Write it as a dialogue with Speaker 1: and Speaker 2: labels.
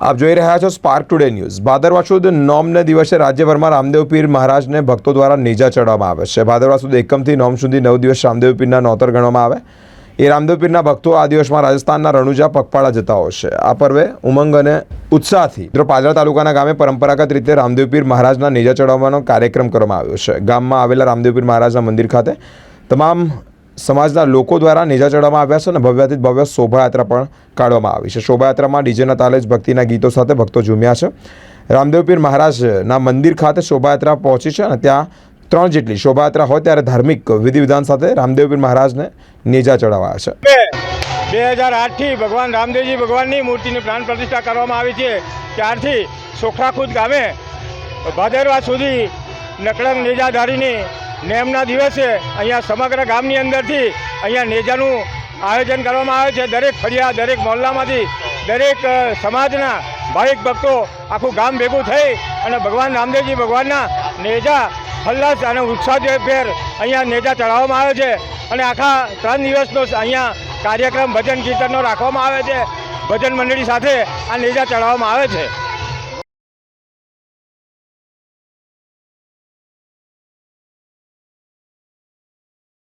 Speaker 1: આપ જોઈ રહ્યા છો સ્પાર્ક ટુડે ન્યૂઝ ભાદરવા સુદ નોમને દિવસે રાજ્યભરમાં રામદેવ પીર મહારાજને ભક્તો દ્વારા નેજા ચડવામાં આવે છે. ભાદરવા સુદ એકમથી નોમ સુધી નવ દિવસ રામદેવ પીરના નોતર ગણવામાં આવે. એ રામદેવ પીરના ભક્તો આ દિવસમાં રાજસ્થાનના રણુજા પગપાળા જતા હોય આ પર્વે ઉમંગ અને ઉત્સાહથી પાદરા તાલુકાના ગામે પરંપરાગત રીતે રામદેવ પીર મહારાજના નેજા ચડાવવાનો કાર્યક્રમ કરવામાં આવ્યો છે. ગામમાં આવેલા રામદેવ પીર મહારાજના મંદિર ખાતે તમામ સમાજના લોકો દ્વારા નેજા ચડવામાં આવ્યા છે અને ભવ્યાથી ભવ્ય શોભાયાત્રા પણ કાઢવામાં આવી છે. શોભાયાત્રામાં ડીજેના તાલે જ ભક્તિના ગીતો સાથે ભક્તો ઝૂમ્યા છે. રામદેવપીર મહારાજના મંદિર ખાતે શોભાયાત્રા પહોંચી છે અને ત્યાં ત્રણ જેટલી શોભાયાત્રા હોય ત્યારે ધાર્મિક વિધિ વિધાન સાથે રામદેવપીર મહારાજને નેજા ચડાવાયા છે.
Speaker 2: બે હજાર આઠથી ભગવાન રામદેવજી ભગવાનની મૂર્તિની પ્રાણ પ્રતિષ્ઠા કરવામાં આવી છે. ત્યારથી સોખરાખુદ ગામે ભાદરવા સુધી નકળંગ નેમના દિવસે અહીંયા સમગ્ર ગામની અંદરથી અહીંયા નેજાનું આયોજન કરવામાં આવે છે. દરેક ફળિયા, દરેક મહોલ્લામાંથી, દરેક સમાજના ભાવિક ભક્તો આખું ગામ ભેગું થઈ અને ભગવાન રામદેવજી ભગવાનના નેજા હલ્લાસ અને ઉત્સાહભેર અહીંયા નેજા ચડાવવામાં આવે છે અને આખા ત્રણ દિવસનો અહીંયા કાર્યક્રમ, ભજન, કીર્તનનો રાખવામાં આવે છે. ભજન મંડળી સાથે આ નેજા ચડાવવામાં આવે છે.